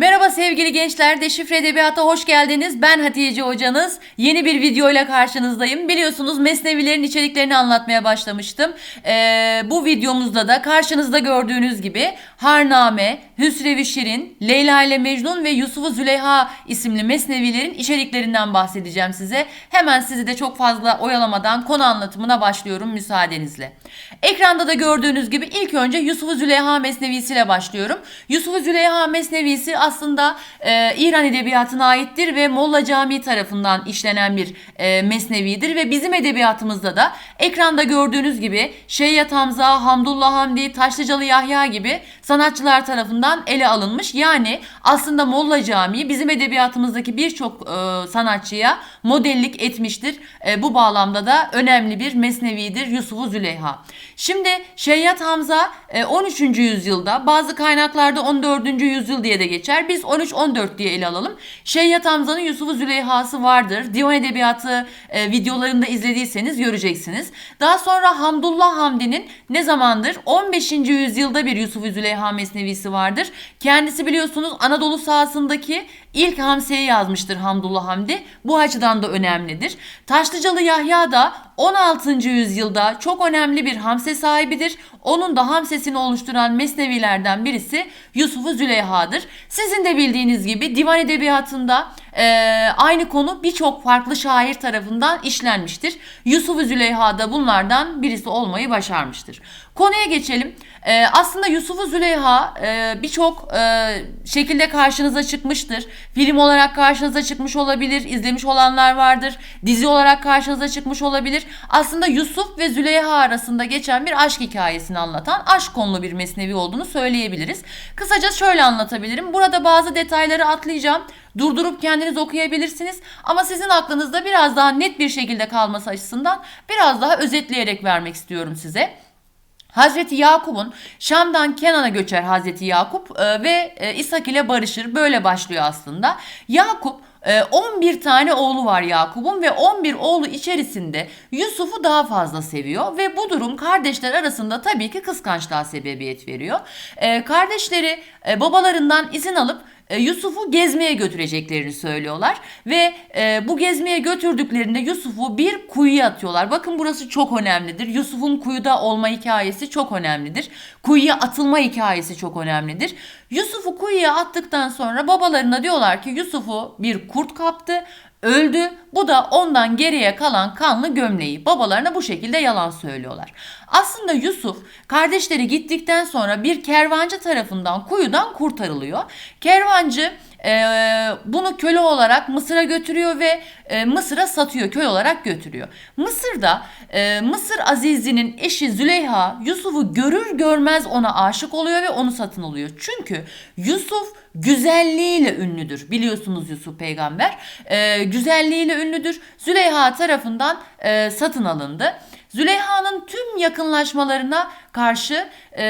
Merhaba sevgili gençler, Deşifre Edebiyat'a hoş geldiniz. Ben Hatice hocanız. Yeni bir videoyla karşınızdayım. Biliyorsunuz Mesnevilerin içeriklerini anlatmaya başlamıştım. Ee, bu videomuzda da karşınızda gördüğünüz gibi Harname, Hüsrev-i Şirin, Leyla ile Mecnun ve Yusuf-u Züleyha isimli Mesnevilerin içeriklerinden bahsedeceğim size. Hemen sizi de çok fazla oyalamadan konu anlatımına başlıyorum müsaadenizle. Ekranda da gördüğünüz gibi ilk önce Yusuf-u Züleyha Mesnevisiyle başlıyorum. Yusuf-u Züleyha Mesnevisi e, İran edebiyatına aittir ve Molla Camii tarafından işlenen bir e, mesnevidir ve bizim edebiyatımızda da ekranda gördüğünüz gibi Şeyyat Hamza, Hamdullah Hamdi, Taşlıcalı Yahya gibi sanatçılar tarafından ele alınmış. Yani aslında Molla Camii bizim edebiyatımızdaki birçok e, sanatçıya modellik etmiştir. E, bu bağlamda da önemli bir mesnevidir Yusuf-u Züleyha. Şimdi Şeyyat Hamza e, 13. yüzyılda bazı kaynaklarda 14. yüzyıl diye de geçer. Biz 13-14 diye ele alalım. Şeyyat Hamza'nın Yusuf-u Züleyha'sı vardır. Divan Edebiyatı e, videolarında izlediyseniz göreceksiniz. Daha sonra Hamdullah Hamdi'nin ne zamandır? 15. yüzyılda bir Yusuf-u Züleyha mesnevisi vardır. Kendisi biliyorsunuz Anadolu sahasındaki ilk hamseyi yazmıştır Hamdullah Hamdi. Bu açıdan da önemlidir. Taşlıcalı Yahya da 16. yüzyılda çok önemli bir hamse sahibidir. Onun da hamsesini oluşturan mesnevilerden birisi Yusuf-u Züleyha'dır. Sizin de bildiğiniz gibi divan edebiyatında e, aynı konu birçok farklı şair tarafından işlenmiştir. Yusuf-u Züleyha da bunlardan birisi olmayı başarmıştır. Konuya geçelim. E, aslında Yusuf-u Züleyha e, birçok e, şekilde karşınıza çıkmıştır. Film olarak karşınıza çıkmış olabilir, izlemiş olanlar vardır. Dizi olarak karşınıza çıkmış olabilir. Aslında Yusuf ve Züleyha arasında geçen bir aşk hikayesini anlatan aşk konulu bir mesnevi olduğunu söyleyebiliriz. Kısaca şöyle anlatabilirim. Burada bazı detayları atlayacağım. Durdurup kendiniz okuyabilirsiniz. Ama sizin aklınızda biraz daha net bir şekilde kalması açısından biraz daha özetleyerek vermek istiyorum size. Hazreti Yakup'un Şam'dan Kenan'a göçer Hazreti Yakup e, ve e, İshak ile barışır. Böyle başlıyor aslında. Yakup e, 11 tane oğlu var Yakup'un ve 11 oğlu içerisinde Yusuf'u daha fazla seviyor ve bu durum kardeşler arasında tabii ki kıskançlığa sebebiyet veriyor. E, kardeşleri e, babalarından izin alıp e, Yusuf'u gezmeye götüreceklerini söylüyorlar ve e, bu gezmeye götürdüklerinde Yusuf'u bir kuyuya atıyorlar. Bakın burası çok önemlidir. Yusuf'un kuyuda olma hikayesi çok önemlidir. Kuyuya atılma hikayesi çok önemlidir. Yusuf'u kuyuya attıktan sonra babalarına diyorlar ki Yusuf'u bir kurt kaptı öldü. Bu da ondan geriye kalan kanlı gömleği. Babalarına bu şekilde yalan söylüyorlar. Aslında Yusuf kardeşleri gittikten sonra bir kervancı tarafından kuyudan kurtarılıyor. Kervancı e, bunu köle olarak Mısır'a götürüyor ve e, Mısır'a satıyor köy olarak götürüyor. Mısır'da e, Mısır Azizi'nin eşi Züleyha Yusuf'u görür görmez ona aşık oluyor ve onu satın alıyor. Çünkü Yusuf güzelliğiyle ünlüdür. Biliyorsunuz Yusuf peygamber e, güzelliğiyle ünlüdür. Züleyha tarafından e, satın alındı. Züleyha'nın tüm yakınlaşmalarına karşı e,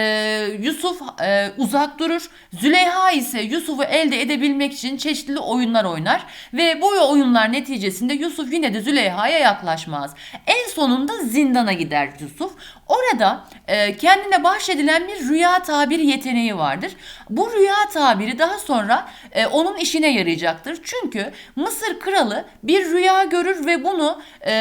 Yusuf e, uzak durur. Züleyha ise Yusuf'u elde edebilmek için çeşitli oyunlar oynar ve bu oyunlar neticesinde Yusuf yine de Züleyha'ya yaklaşmaz. En sonunda zindana gider Yusuf. Orada e, kendine bahşedilen bir rüya tabiri yeteneği vardır. Bu rüya tabiri daha sonra e, onun işine yarayacaktır. Çünkü Mısır kralı bir rüya görür ve bunu e,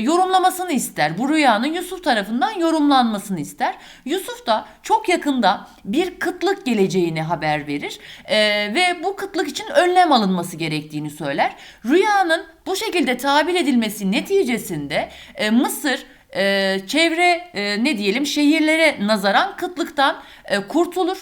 yorumlamasını ister. Bu rüyanın Yusuf tarafından yorumlanmasını ister. Yusuf da çok yakında bir kıtlık geleceğini haber verir e, ve bu kıtlık için önlem alınması gerektiğini söyler. Rüyanın bu şekilde tabir edilmesi neticesinde e, Mısır e, çevre e, ne diyelim şehirlere nazaran kıtlıktan e, kurtulur.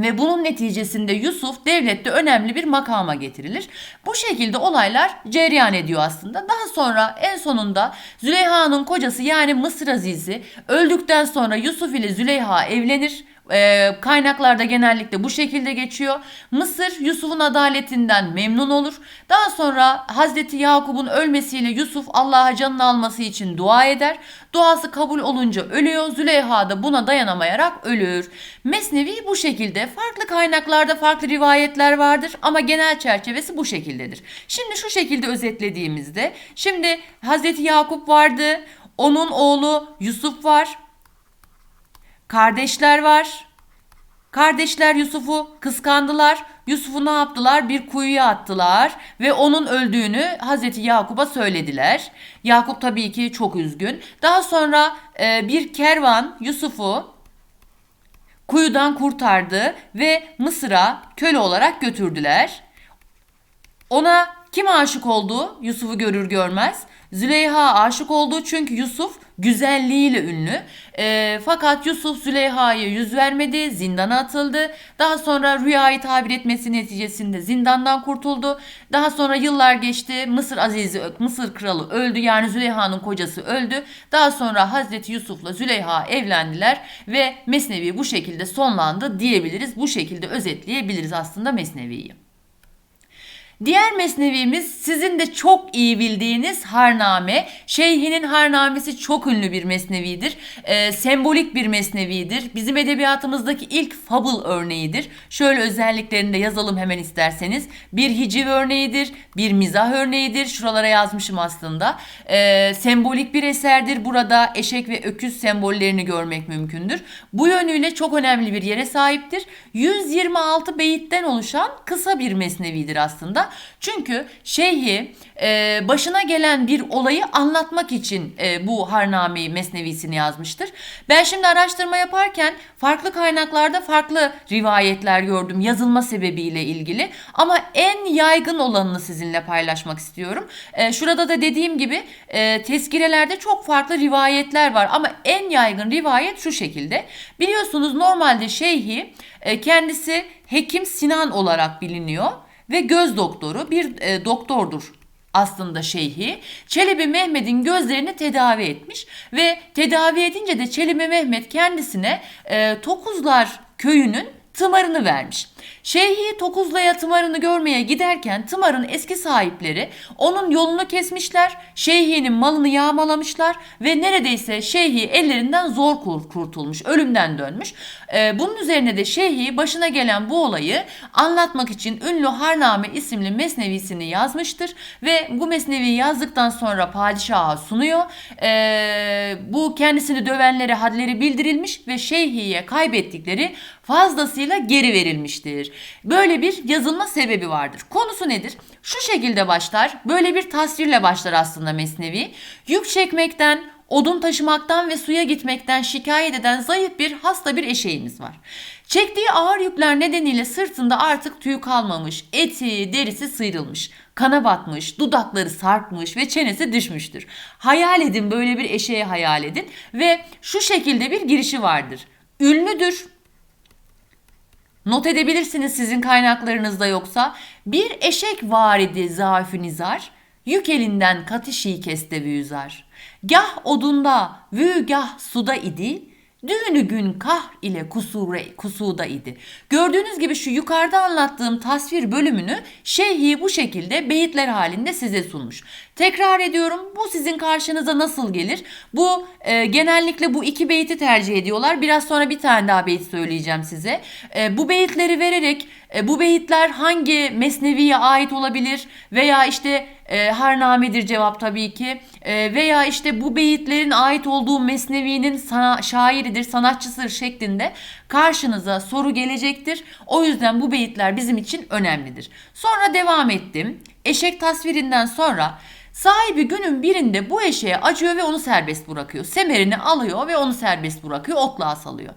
Ve bunun neticesinde Yusuf devlette önemli bir makama getirilir. Bu şekilde olaylar cereyan ediyor aslında. Daha sonra en sonunda Züleyha'nın kocası yani Mısır Azizi öldükten sonra Yusuf ile Züleyha evlenir. Ee, kaynaklarda genellikle bu şekilde geçiyor. Mısır Yusuf'un adaletinden memnun olur. Daha sonra Hazreti Yakup'un ölmesiyle Yusuf Allah'a canını alması için dua eder. Duası kabul olunca ölüyor. Züleyha da buna dayanamayarak ölür. Mesnevi bu şekilde. Farklı kaynaklarda farklı rivayetler vardır ama genel çerçevesi bu şekildedir. Şimdi şu şekilde özetlediğimizde şimdi Hazreti Yakup vardı. Onun oğlu Yusuf var. Kardeşler var. Kardeşler Yusuf'u kıskandılar. Yusuf'u ne yaptılar? Bir kuyuya attılar ve onun öldüğünü Hazreti Yakup'a söylediler. Yakup tabii ki çok üzgün. Daha sonra e, bir kervan Yusuf'u kuyudan kurtardı ve Mısır'a köle olarak götürdüler. Ona kim aşık oldu? Yusuf'u görür görmez. Züleyha aşık oldu çünkü Yusuf güzelliğiyle ünlü. E, fakat Yusuf Züleyha'ya yüz vermedi, zindana atıldı. Daha sonra rüyayı tabir etmesi neticesinde zindandan kurtuldu. Daha sonra yıllar geçti. Mısır Azizi, Mısır kralı öldü. Yani Züleyha'nın kocası öldü. Daha sonra Hazreti Yusuf'la Züleyha evlendiler ve Mesnevi bu şekilde sonlandı diyebiliriz. Bu şekilde özetleyebiliriz aslında Mesnevi'yi. Diğer mesnevimiz sizin de çok iyi bildiğiniz Harname. Şeyhinin Harnamesi çok ünlü bir mesnevidir. E, sembolik bir mesnevidir. Bizim edebiyatımızdaki ilk fable örneğidir. Şöyle özelliklerini de yazalım hemen isterseniz. Bir hiciv örneğidir, bir mizah örneğidir. Şuralara yazmışım aslında. E, sembolik bir eserdir. Burada eşek ve öküz sembollerini görmek mümkündür. Bu yönüyle çok önemli bir yere sahiptir. 126 beyitten oluşan kısa bir mesnevidir aslında. Çünkü şeyhi e, başına gelen bir olayı anlatmak için e, bu Harname-i Mesnevisini yazmıştır. Ben şimdi araştırma yaparken farklı kaynaklarda farklı rivayetler gördüm yazılma sebebiyle ilgili. Ama en yaygın olanını sizinle paylaşmak istiyorum. E, şurada da dediğim gibi e, tezkirelerde çok farklı rivayetler var ama en yaygın rivayet şu şekilde. Biliyorsunuz normalde şeyhi e, kendisi Hekim Sinan olarak biliniyor ve göz doktoru bir e, doktordur aslında şeyhi. Çelebi Mehmet'in gözlerini tedavi etmiş ve tedavi edince de Çelebi Mehmet kendisine e, Tokuzlar köyünün tımarını vermiş. Şeyhi Tokuzla'ya tımarını görmeye giderken tımarın eski sahipleri onun yolunu kesmişler, şeyhinin malını yağmalamışlar ve neredeyse şeyhi ellerinden zor kurtulmuş, ölümden dönmüş. Ee, bunun üzerine de şeyhi başına gelen bu olayı anlatmak için ünlü Harname isimli mesnevisini yazmıştır ve bu mesneviyi yazdıktan sonra padişaha sunuyor. Ee, bu kendisini dövenlere hadleri bildirilmiş ve şeyhiye kaybettikleri fazlasıyla geri verilmiştir. Böyle bir yazılma sebebi vardır. Konusu nedir? Şu şekilde başlar. Böyle bir tasvirle başlar aslında Mesnevi. Yük çekmekten, odun taşımaktan ve suya gitmekten şikayet eden zayıf bir hasta bir eşeğimiz var. Çektiği ağır yükler nedeniyle sırtında artık tüy kalmamış, eti, derisi sıyrılmış, kana batmış, dudakları sarkmış ve çenesi düşmüştür. Hayal edin böyle bir eşeği hayal edin ve şu şekilde bir girişi vardır. Ünlüdür, Not edebilirsiniz sizin kaynaklarınızda yoksa. Bir eşek var idi zaafü nizar, yük elinden katişi keste yüzar. Gah odunda, vü gah suda idi, Düğünü gün kah ile kusure, kusuda idi. Gördüğünüz gibi şu yukarıda anlattığım tasvir bölümünü şeyhi bu şekilde beyitler halinde size sunmuş. Tekrar ediyorum bu sizin karşınıza nasıl gelir? Bu e, genellikle bu iki beyti tercih ediyorlar. Biraz sonra bir tane daha beyit söyleyeceğim size. E, bu beyitleri vererek e, bu beyitler hangi mesneviye ait olabilir veya işte e, harnamedir cevap tabii ki e, veya işte bu beyitlerin ait olduğu mesnevinin sana, şairidir, sanatçısıdır şeklinde karşınıza soru gelecektir. O yüzden bu beyitler bizim için önemlidir. Sonra devam ettim. Eşek tasvirinden sonra Sahibi günün birinde bu eşeğe acıyor ve onu serbest bırakıyor. Semerini alıyor ve onu serbest bırakıyor, otlağa salıyor.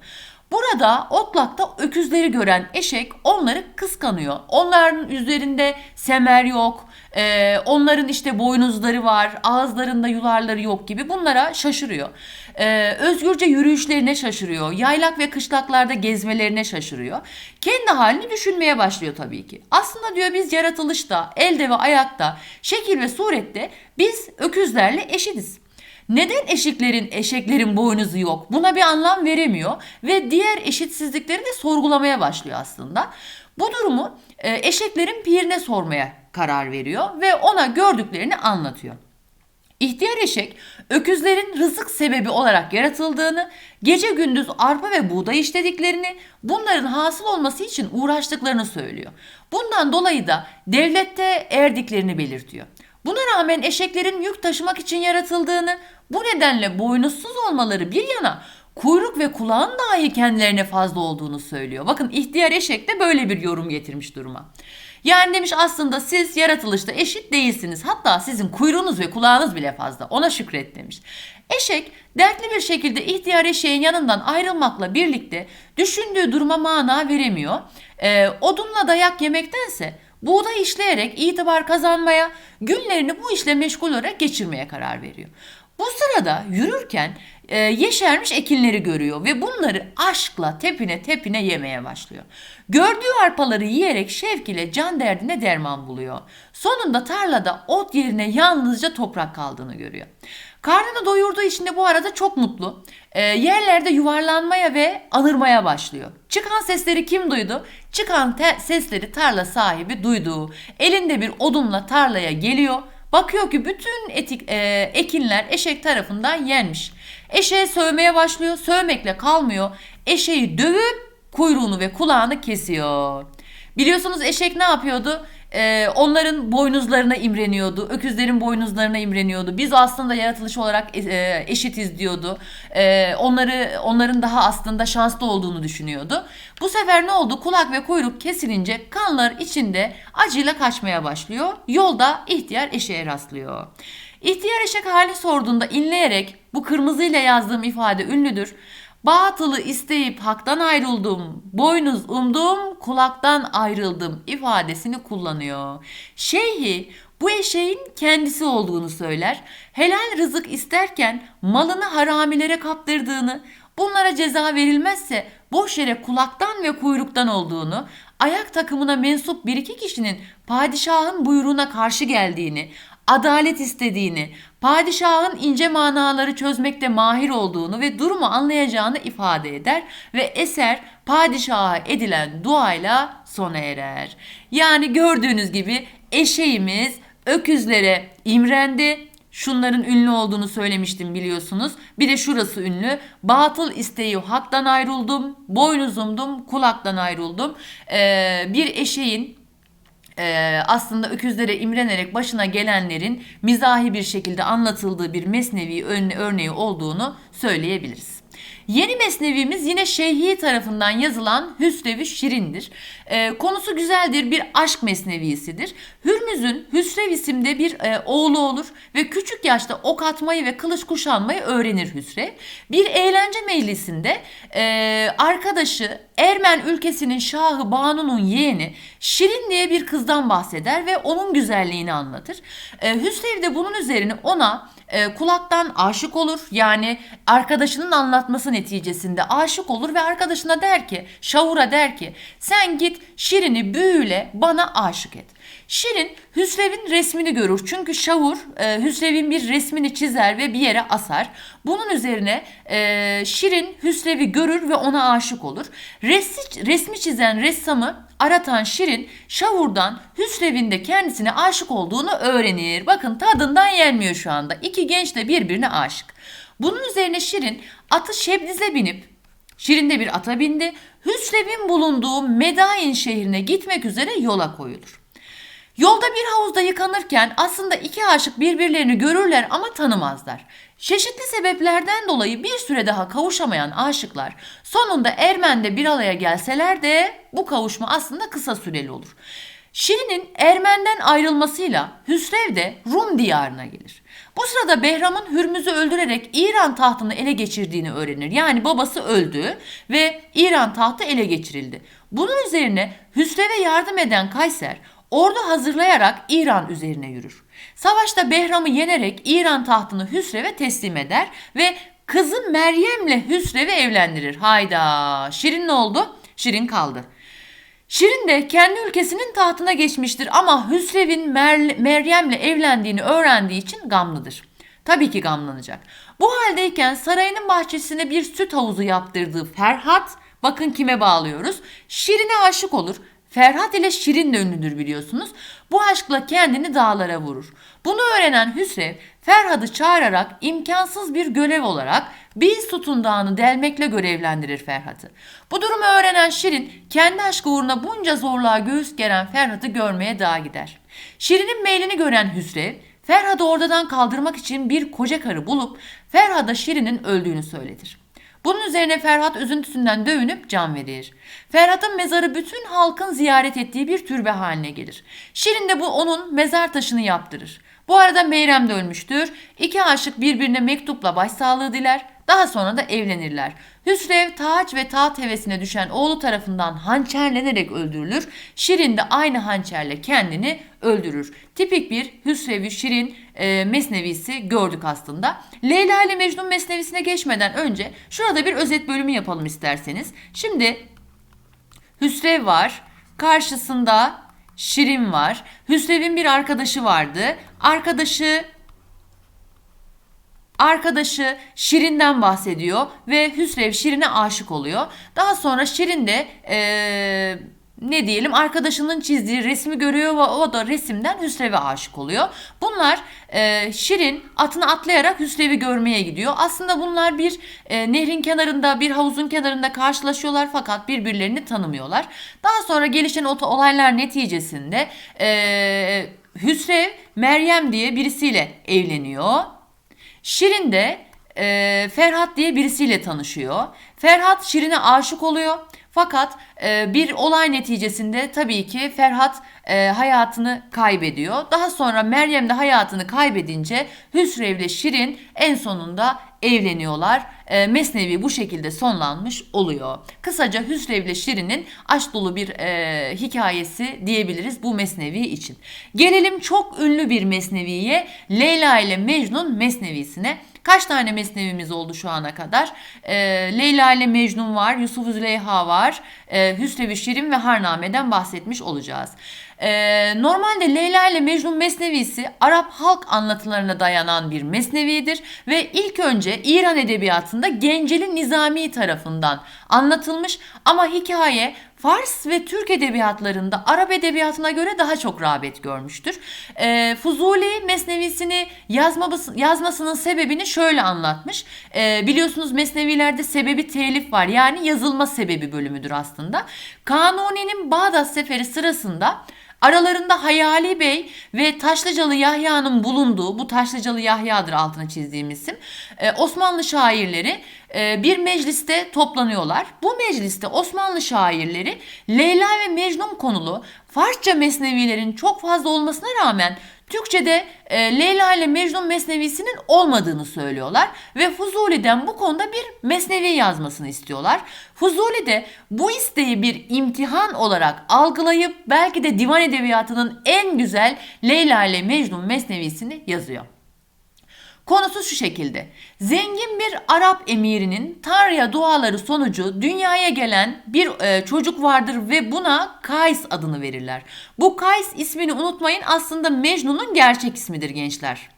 Burada otlakta öküzleri gören eşek onları kıskanıyor. Onların üzerinde semer yok, ee, onların işte boynuzları var, ağızlarında yularları yok gibi bunlara şaşırıyor. Ee, özgürce yürüyüşlerine şaşırıyor, yaylak ve kışlaklarda gezmelerine şaşırıyor. Kendi halini düşünmeye başlıyor tabii ki. Aslında diyor biz yaratılışta, elde ve ayakta, şekil ve surette biz öküzlerle eşitiz. Neden eşiklerin, eşeklerin boynuzu yok? Buna bir anlam veremiyor ve diğer eşitsizlikleri de sorgulamaya başlıyor aslında. Bu durumu e, eşeklerin pirine sormaya karar veriyor ve ona gördüklerini anlatıyor. İhtiyar eşek öküzlerin rızık sebebi olarak yaratıldığını, gece gündüz arpa ve buğday işlediklerini, bunların hasıl olması için uğraştıklarını söylüyor. Bundan dolayı da devlette erdiklerini belirtiyor. Buna rağmen eşeklerin yük taşımak için yaratıldığını, bu nedenle boynuzsuz olmaları bir yana kuyruk ve kulağın dahi kendilerine fazla olduğunu söylüyor. Bakın ihtiyar eşek de böyle bir yorum getirmiş duruma. Yani demiş aslında siz yaratılışta eşit değilsiniz. Hatta sizin kuyruğunuz ve kulağınız bile fazla. Ona şükret demiş. Eşek dertli bir şekilde ihtiyar eşeğin yanından ayrılmakla birlikte düşündüğü duruma mana veremiyor. Ee, odunla dayak yemektense buğday işleyerek itibar kazanmaya, günlerini bu işle meşgul olarak geçirmeye karar veriyor. Bu sırada yürürken e, yeşermiş ekinleri görüyor ve bunları aşkla tepine tepine yemeye başlıyor. Gördüğü arpaları yiyerek şevk ile can derdine derman buluyor. Sonunda tarlada ot yerine yalnızca toprak kaldığını görüyor. Karnını doyurduğu için de bu arada çok mutlu. E, yerlerde yuvarlanmaya ve anırmaya başlıyor. Çıkan sesleri kim duydu? Çıkan sesleri tarla sahibi duydu. Elinde bir odunla tarlaya geliyor. Bakıyor ki bütün etik, e, ekinler eşek tarafından yenmiş. Eşeğe sövmeye başlıyor. Sövmekle kalmıyor. Eşeği dövüp kuyruğunu ve kulağını kesiyor. Biliyorsunuz eşek ne yapıyordu? Ee, onların boynuzlarına imreniyordu. Öküzlerin boynuzlarına imreniyordu. Biz aslında yaratılış olarak e, eşitiz diyordu. Ee, onları onların daha aslında şanslı olduğunu düşünüyordu. Bu sefer ne oldu? Kulak ve kuyruk kesilince kanlar içinde acıyla kaçmaya başlıyor. Yolda ihtiyar eşeğe rastlıyor. İhtiyar eşek hali sorduğunda inleyerek bu kırmızıyla yazdığım ifade ünlüdür. Batılı isteyip haktan ayrıldım, boynuz umdum, kulaktan ayrıldım ifadesini kullanıyor. Şeyhi bu eşeğin kendisi olduğunu söyler. Helal rızık isterken malını haramilere kaptırdığını, bunlara ceza verilmezse boş yere kulaktan ve kuyruktan olduğunu, ayak takımına mensup bir iki kişinin padişahın buyruğuna karşı geldiğini, adalet istediğini, padişahın ince manaları çözmekte mahir olduğunu ve durumu anlayacağını ifade eder ve eser padişaha edilen duayla sona erer. Yani gördüğünüz gibi eşeğimiz öküzlere imrendi. Şunların ünlü olduğunu söylemiştim biliyorsunuz. Bir de şurası ünlü. Batıl isteği haktan ayrıldım, boynuzumdum, kulaktan ayrıldım. Ee, bir eşeğin e, aslında öküzlere imrenerek başına gelenlerin mizahi bir şekilde anlatıldığı bir mesnevi örneği olduğunu söyleyebiliriz. Yeni mesnevimiz yine Şeyhi tarafından yazılan Hüsrev-i Şirin'dir. E, konusu güzeldir, bir aşk mesnevisidir. Hürmüz'ün Hüsrev isimde bir e, oğlu olur ve küçük yaşta ok atmayı ve kılıç kuşanmayı öğrenir Hüsrev. Bir eğlence meclisinde e, arkadaşı Ermen ülkesinin şahı Banu'nun yeğeni Şirin diye bir kızdan bahseder ve onun güzelliğini anlatır. E, Hüsrev de bunun üzerine ona e, kulaktan aşık olur. Yani arkadaşının anlatması neticesinde aşık olur ve arkadaşına der ki, Şavur'a der ki sen git Şirin'i büyüle bana aşık et. Şirin Hüsrev'in resmini görür. Çünkü Şavur e, Hüsrev'in bir resmini çizer ve bir yere asar. Bunun üzerine e, Şirin Hüsrev'i görür ve ona aşık olur. Resmi, resmi çizen ressamı aratan Şirin Şavur'dan Hüsrev'in de kendisine aşık olduğunu öğrenir. Bakın tadından yenmiyor şu anda. İki genç de birbirine aşık. Bunun üzerine Şirin atı Şebdiz'e binip Şirin de bir ata bindi. Hüsrev'in bulunduğu Medain şehrine gitmek üzere yola koyulur. Yolda bir havuzda yıkanırken aslında iki aşık birbirlerini görürler ama tanımazlar. Çeşitli sebeplerden dolayı bir süre daha kavuşamayan aşıklar sonunda Ermen'de bir alaya gelseler de bu kavuşma aslında kısa süreli olur. Şirin'in Ermen'den ayrılmasıyla Hüsrev de Rum diyarına gelir. Bu sırada Behram'ın Hürmüz'ü öldürerek İran tahtını ele geçirdiğini öğrenir. Yani babası öldü ve İran tahtı ele geçirildi. Bunun üzerine Hüsrev'e yardım eden Kayser ordu hazırlayarak İran üzerine yürür. Savaşta Behram'ı yenerek İran tahtını Hüsrev'e teslim eder ve kızı Meryem'le Hüsrev'i evlendirir. Hayda Şirin ne oldu? Şirin kaldı. Şirin de kendi ülkesinin tahtına geçmiştir ama Hüsrev'in Mer- Meryem'le evlendiğini öğrendiği için gamlıdır. Tabii ki gamlanacak. Bu haldeyken sarayının bahçesine bir süt havuzu yaptırdığı Ferhat, bakın kime bağlıyoruz, Şirin'e aşık olur. Ferhat ile Şirin de ünlüdür biliyorsunuz. Bu aşkla kendini dağlara vurur. Bunu öğrenen Hüsrev Ferhat'ı çağırarak imkansız bir görev olarak bir sütun dağını delmekle görevlendirir Ferhat'ı. Bu durumu öğrenen Şirin kendi aşkı uğruna bunca zorluğa göğüs geren Ferhat'ı görmeye dağa gider. Şirin'in meylini gören Hüsrev Ferhat'ı oradan kaldırmak için bir koca karı bulup Ferhat'a Şirin'in öldüğünü söyletir. Bunun üzerine Ferhat üzüntüsünden dövünüp can verir. Ferhat'ın mezarı bütün halkın ziyaret ettiği bir türbe haline gelir. Şirin de bu onun mezar taşını yaptırır. Bu arada Meyrem de ölmüştür. İki aşık birbirine mektupla başsağlığı diler. Daha sonra da evlenirler. Hüsrev taç ve taht hevesine düşen oğlu tarafından hançerlenerek öldürülür. Şirin de aynı hançerle kendini öldürür. Tipik bir Hüsrev-i Şirin e, mesnevisi gördük aslında. Leyla ile Mecnun mesnevisine geçmeden önce şurada bir özet bölümü yapalım isterseniz. Şimdi Hüsrev var. Karşısında Şirin var. Hüsrev'in bir arkadaşı vardı. Arkadaşı arkadaşı Şirin'den bahsediyor ve Hüsrev Şirin'e aşık oluyor. Daha sonra Şirin de eee, ne diyelim arkadaşının çizdiği resmi görüyor ve o da resimden Hüsrev'e aşık oluyor. Bunlar eee, Şirin atını atlayarak Hüsrev'i görmeye gidiyor. Aslında bunlar bir eee, nehrin kenarında bir havuzun kenarında karşılaşıyorlar fakat birbirlerini tanımıyorlar. Daha sonra gelişen olaylar neticesinde eee Hüsrev Meryem diye birisiyle evleniyor. Şirin de e, Ferhat diye birisiyle tanışıyor. Ferhat Şirin'e aşık oluyor. Fakat e, bir olay neticesinde tabii ki Ferhat e, hayatını kaybediyor. Daha sonra Meryem de hayatını kaybedince Hüsrev ile Şirin en sonunda evleniyorlar. E, Mesnevi bu şekilde sonlanmış oluyor. Kısaca Hüsrev ile Şirin'in aşk dolu bir e, hikayesi diyebiliriz bu Mesnevi için. Gelelim çok ünlü bir Mesnevi'ye Leyla ile Mecnun Mesnevisine. Kaç tane mesnevimiz oldu şu ana kadar? Ee, Leyla ile Mecnun var, Yusuf Züleyha var, e, Hüsrev-i Şirin ve Harname'den bahsetmiş olacağız. Ee, normalde Leyla ile Mecnun mesnevisi Arap halk anlatılarına dayanan bir mesnevidir ve ilk önce İran edebiyatında Genceli Nizami tarafından anlatılmış ama hikaye Fars ve Türk edebiyatlarında Arap edebiyatına göre daha çok rağbet görmüştür. Ee, Fuzuli mesnevisini yazması, yazmasının sebebini şöyle anlatmış. Ee, biliyorsunuz mesnevilerde sebebi telif var yani yazılma sebebi bölümüdür aslında. Kanuni'nin Bağdat seferi sırasında Aralarında Hayali Bey ve Taşlıcalı Yahya'nın bulunduğu, bu Taşlıcalı Yahya'dır altına çizdiğim isim, e, Osmanlı şairleri e, bir mecliste toplanıyorlar. Bu mecliste Osmanlı şairleri Leyla ve Mecnun konulu Farsça mesnevilerin çok fazla olmasına rağmen Türkçe'de e, Leyla ile Mecnun mesnevisinin olmadığını söylüyorlar ve Fuzuli'den bu konuda bir mesnevi yazmasını istiyorlar. Fuzuli de bu isteği bir imtihan olarak algılayıp belki de divan edebiyatının en güzel Leyla ile Mecnun mesnevisini yazıyor. Konusu şu şekilde. Zengin bir Arap emirinin Tanrı'ya duaları sonucu dünyaya gelen bir e, çocuk vardır ve buna Kays adını verirler. Bu Kays ismini unutmayın aslında Mecnun'un gerçek ismidir gençler.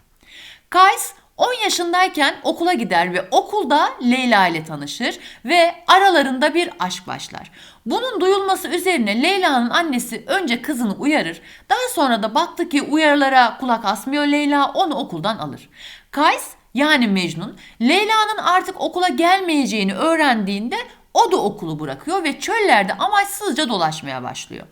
Kays 10 yaşındayken okula gider ve okulda Leyla ile tanışır ve aralarında bir aşk başlar. Bunun duyulması üzerine Leyla'nın annesi önce kızını uyarır. Daha sonra da baktı ki uyarılara kulak asmıyor Leyla onu okuldan alır. Kays yani Mecnun Leyla'nın artık okula gelmeyeceğini öğrendiğinde o da okulu bırakıyor ve çöllerde amaçsızca dolaşmaya başlıyor.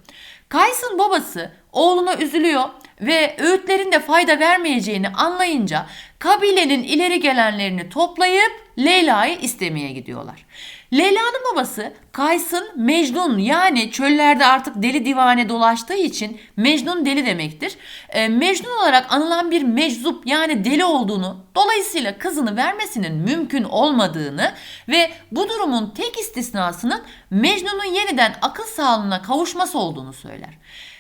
Kays'ın babası oğluna üzülüyor ve öğütlerin de fayda vermeyeceğini anlayınca kabilenin ileri gelenlerini toplayıp Leyla'yı istemeye gidiyorlar. Leyla'nın babası Kays'ın Mecnun yani çöllerde artık deli divane dolaştığı için Mecnun deli demektir. E, Mecnun olarak anılan bir meczup yani deli olduğunu dolayısıyla kızını vermesinin mümkün olmadığını ve bu durumun tek istisnasının Mecnun'un yeniden akıl sağlığına kavuşması olduğunu söyler.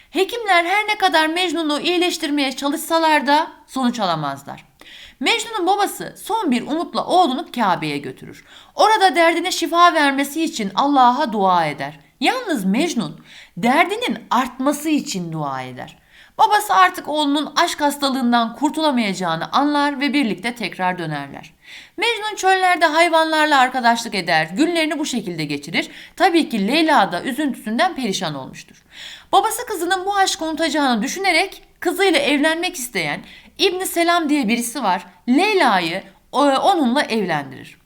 Hekimler her ne kadar Mecnun'u iyileştirmeye çalışsalar da sonuç alamazlar. Mecnun'un babası son bir umutla oğlunu Kabe'ye götürür. Orada derdine şifa vermesi için Allah'a dua eder. Yalnız Mecnun derdinin artması için dua eder. Babası artık oğlunun aşk hastalığından kurtulamayacağını anlar ve birlikte tekrar dönerler. Mecnun çöllerde hayvanlarla arkadaşlık eder, günlerini bu şekilde geçirir. Tabii ki Leyla da üzüntüsünden perişan olmuştur. Babası kızının bu aşkı unutacağını düşünerek kızıyla evlenmek isteyen İbn Selam diye birisi var. Leyla'yı e, onunla evlendirir.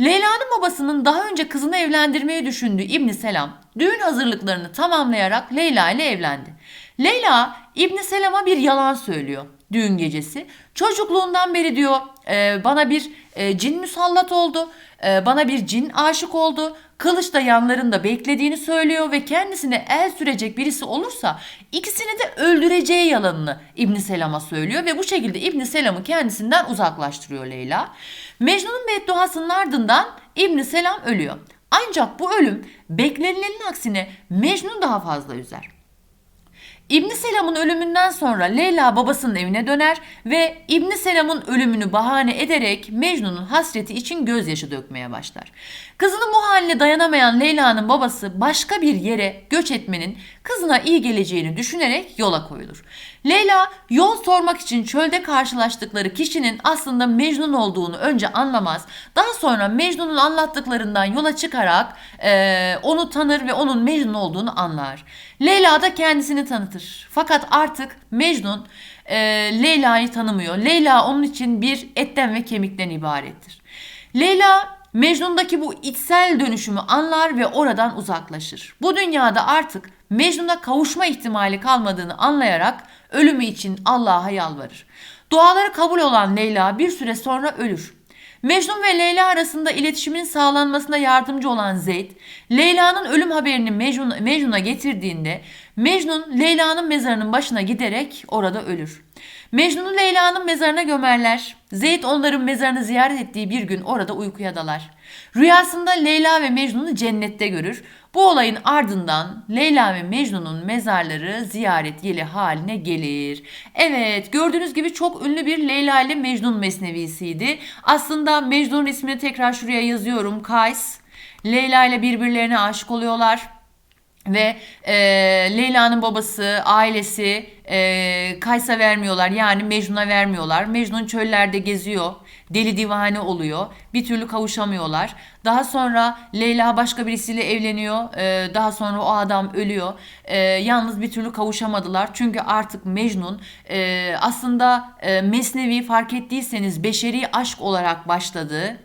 Leyla'nın babasının daha önce kızını evlendirmeyi düşündüğü İbn Selam düğün hazırlıklarını tamamlayarak Leyla ile evlendi. Leyla İbn Selam'a bir yalan söylüyor. Düğün gecesi. Çocukluğundan beri diyor e, bana bir e, cin musallat oldu. E, bana bir cin aşık oldu. Kılıç da yanlarında beklediğini söylüyor ve kendisine el sürecek birisi olursa ikisini de öldüreceği yalanını İbn Selam'a söylüyor ve bu şekilde İbn Selam'ı kendisinden uzaklaştırıyor Leyla. Mecnun'un bedduasının ardından İbn Selam ölüyor. Ancak bu ölüm beklenilenin aksine Mecnun daha fazla üzer. İbn Selam'ın ölümünden sonra Leyla babasının evine döner ve İbn Selam'ın ölümünü bahane ederek Mecnun'un hasreti için gözyaşı dökmeye başlar. Kızının bu haline dayanamayan Leyla'nın babası başka bir yere göç etmenin kızına iyi geleceğini düşünerek yola koyulur. Leyla yol sormak için çölde karşılaştıkları kişinin aslında Mecnun olduğunu önce anlamaz. Daha sonra Mecnun'un anlattıklarından yola çıkarak eee, onu tanır ve onun Mecnun olduğunu anlar. Leyla da kendisini tanıtır. Fakat artık Mecnun eee, Leyla'yı tanımıyor. Leyla onun için bir etten ve kemikten ibarettir. Leyla Mecnun'daki bu içsel dönüşümü anlar ve oradan uzaklaşır. Bu dünyada artık Mecnun'a kavuşma ihtimali kalmadığını anlayarak ölümü için Allah'a yalvarır. Duaları kabul olan Leyla bir süre sonra ölür. Mecnun ve Leyla arasında iletişimin sağlanmasına yardımcı olan Zeyd, Leyla'nın ölüm haberini Mecnun, Mecnun'a getirdiğinde Mecnun Leyla'nın mezarının başına giderek orada ölür. Mecnun'u Leyla'nın mezarına gömerler. Zeyd onların mezarını ziyaret ettiği bir gün orada uykuya dalar. Rüyasında Leyla ve Mecnun'u cennette görür. Bu olayın ardından Leyla ve Mecnun'un mezarları ziyaret yeli haline gelir. Evet gördüğünüz gibi çok ünlü bir Leyla ile Mecnun mesnevisiydi. Aslında Mecnun'un ismini tekrar şuraya yazıyorum. Kays. Leyla ile birbirlerine aşık oluyorlar. Ve e, Leyla'nın babası, ailesi e, Kays'a vermiyorlar. Yani Mecnun'a vermiyorlar. Mecnun çöllerde geziyor. Deli divane oluyor. Bir türlü kavuşamıyorlar. Daha sonra Leyla başka birisiyle evleniyor. E, daha sonra o adam ölüyor. E, yalnız bir türlü kavuşamadılar. Çünkü artık Mecnun e, aslında e, Mesnevi fark ettiyseniz beşeri aşk olarak başladı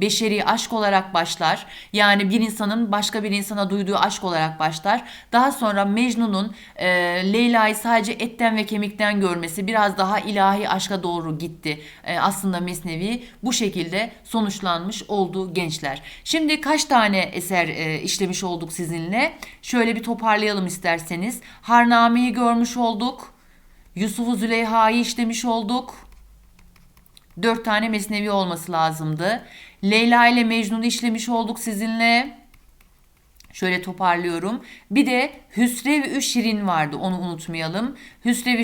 beşeri aşk olarak başlar. Yani bir insanın başka bir insana duyduğu aşk olarak başlar. Daha sonra Mecnun'un e, Leyla'yı sadece etten ve kemikten görmesi biraz daha ilahi aşka doğru gitti. E, aslında Mesnevi bu şekilde sonuçlanmış oldu gençler. Şimdi kaç tane eser e, işlemiş olduk sizinle? Şöyle bir toparlayalım isterseniz. Harname'yi görmüş olduk. Yusuf'u Züleyha'yı işlemiş olduk. Dört tane mesnevi olması lazımdı. Leyla ile Mecnun'u işlemiş olduk sizinle. Şöyle toparlıyorum. Bir de Hüsrev-ü vardı onu unutmayalım.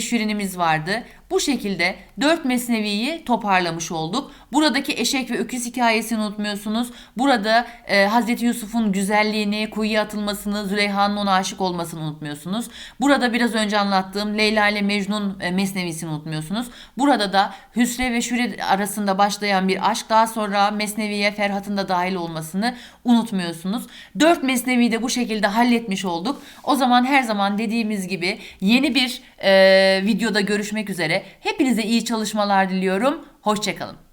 Şirin'imiz vardı. Bu şekilde dört mesneviyi toparlamış olduk. Buradaki eşek ve öküz hikayesini unutmuyorsunuz. Burada e, Hazreti Yusuf'un güzelliğini, kuyuya atılmasını, Züleyha'nın ona aşık olmasını unutmuyorsunuz. Burada biraz önce anlattığım Leyla ile Mecnun e, mesnevisini unutmuyorsunuz. Burada da Hüsrev ve Şirin arasında başlayan bir aşk daha sonra mesneviye Ferhat'ın da dahil olmasını unutmuyorsunuz. Dört mesneviyi de bu şekilde halletmiş olduk. O zaman her zaman dediğimiz gibi yeni bir e, videoda görüşmek üzere. Hepinize iyi çalışmalar diliyorum. Hoşçakalın.